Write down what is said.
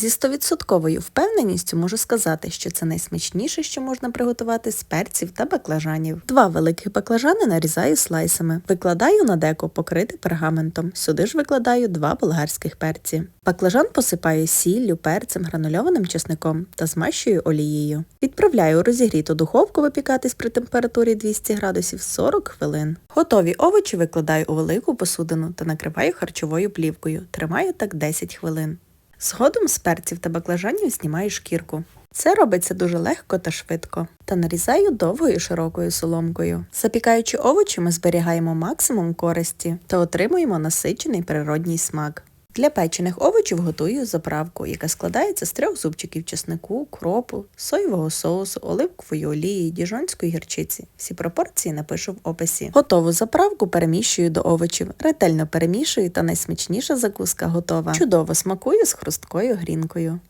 Зі 100% впевненістю можу сказати, що це найсмачніше, що можна приготувати з перців та баклажанів. Два великих баклажани нарізаю слайсами. Викладаю на деко покрити пергаментом. Сюди ж викладаю два болгарських перці. Баклажан посипаю сіллю, перцем, гранульованим чесником та змащую олією. Відправляю у розігріту духовку випікатись при температурі 200 градусів 40 хвилин. Готові овочі викладаю у велику посудину та накриваю харчовою плівкою. Тримаю так 10 хвилин. Згодом з перців та баклажанів знімаю шкірку. Це робиться дуже легко та швидко. Та нарізаю довгою широкою соломкою. Запікаючи овочі, ми зберігаємо максимум користі та отримуємо насичений природній смак. Для печених овочів готую заправку, яка складається з трьох зубчиків чеснику, кропу, соєвого соусу, оливкової олії, діжонської гірчиці. Всі пропорції напишу в описі. Готову заправку переміщую до овочів, ретельно перемішую та найсмачніша закуска готова. Чудово смакую з хрусткою грінкою.